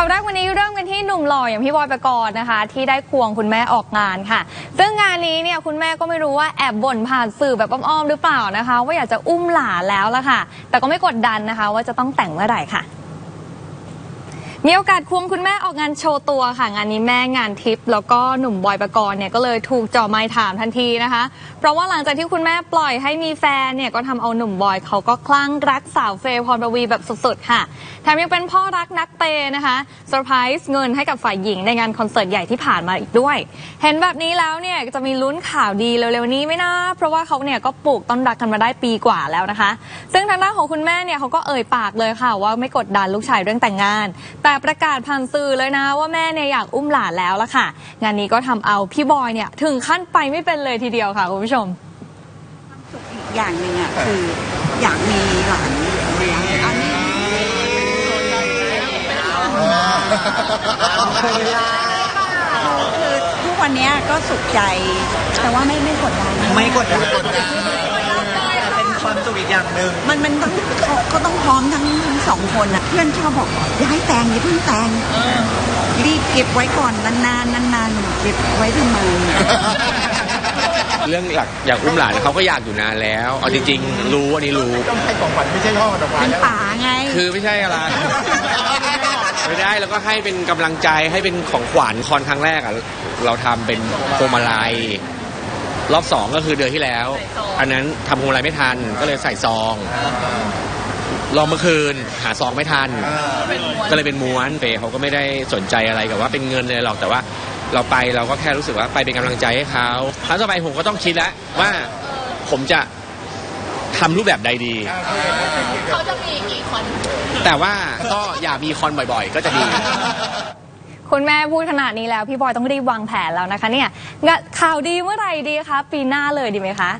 ข่าวแรกวันนี้เริ่มกันที่หนุ่มหล่ออย่างพี่บอยประกรณ์นะคะ ที่ได้ควงคุณแม่ออกงานค่ะ ซึ่งงานนี้เนี่ยคุณแม่ก็ไม่รู้ว่าแอบบ่นผ่านสื่อแบบอ้อมๆหรือเปล่านะคะ ว่าอยากจะอุ้มหลานแล้วละค่ะ แต่ก็ไม่กดดันนะคะ ว่าจะต้องแต่งเมื่อไหร่ค่ะ มีโอกาสควงคุณแม่ออกงานโชว์ตัวค่ะ งานนี้แม่งานทิป แล้วก็หนุ่มบอยปกรณ์เนี่ยก็เลยถูกจ่อไม้ถามทันทีนะคะ เพราะว่าหลังจากที่คุณแม่ปล่อยให้มีแฟนเนี่ยก็ทำเอาหนุ่มบอยเขาก็คลั่งรักสาวเฟย์พรปวีแบบสุดๆค่ะแถมยังเป็นพ่อรักนักเปย์นะคะเซอร์ไพรส์เงินให้กับฝ่ายหญิงในงานคอนเสิร์ตใหญ่ที่ผ่านมาอีกด้วย เห็นแบบนี้แล้วเนี่ยจะมีลุ้นข่าวดีเร็วๆนี้ไหมนะเพราะว่าเขาเนี่ยก็ปลูกต้นรักกันมาได้ปีกว่าแล้วนะคะ ซึ่งทางด้านของคุณแม่เนี่ยเขาก็เอ่ยปากเลยค่ะ ว่าไม่กดดันลูกชายเรื่องแต่งงานแต่ประกาศผ่านสื่อเลยนะ ว่าแม่เนี่ยอยากอุ้มหลานแล้วละค่ะ งานนี้ก็ทำเอาพี่บอยเนี่ยถึงขั้นไปไม่เป็นเลยทีเดียวค่ะคุณผู้ชมอีกอย่างหนึ่งอะคืออยากมีหลานเลี้ยงอันนี้คือทุกวันเนี้ยก็สุขใจ แต่ว่าไม่ไม่กดดันไม่กดดันเป็น ความสุขอีกอย่างหนึ่งมันมันต้องเขาก็ต้องพร้อมทั้งทั้งสองคนอะ เพื่อนชอบบอกอย่าให้แต่งอย่าเพิ่งแต่งรีบเก็บไว้ก่อนนานๆนานๆเก็บไว้ทำไมเรื่องหลักอยากอุ้มหลานเขาก็อยากอยู่นานแล้วเอาจริงๆรู้อันนี้รู้ต้องให้ของขวัญไม่ใช่ช่อดอกไม้เป็นแล้วป่าไง คือไม่ใช่อะไรไม่ได้แล้วก็ให้เป็นกำลังใจให้เป็นของขวัญคอนครั้งแรกอะเราทำเป็นพวงมาลัย รอบสองก็คือเดือนที่แล้ว อันนั้นทำพวงมาลัยไม่ทันก็เลยใส่ซองรอเมื่อคืนหาซองไม่ทัน ก็เลยเป็นม้วนเปเขาก็ไม่ได้สนใจอะไรกับว่าเป็นเงินเลยหรอกแต่ว่าเราไปเราก็แค่รู้สึกว่าไปเป็นกำลังใจให้เขาครั้งต่อไปผมก็ต้องคิดแล้วว่าผมจะทำรูปแบบใดดีเขาจะมีกี่คอนแต่ว่าก็อย่ามีคอนบ่อยๆ ก็จะดี คุณแม่พูดขนาดนี้แล้ว พี่บอยต้องรีบวางแผนแล้วนะคะเนี่ยงะข่าวดีเมื่อไหร่ดีคะปีหน้าเลยดีไหมคะ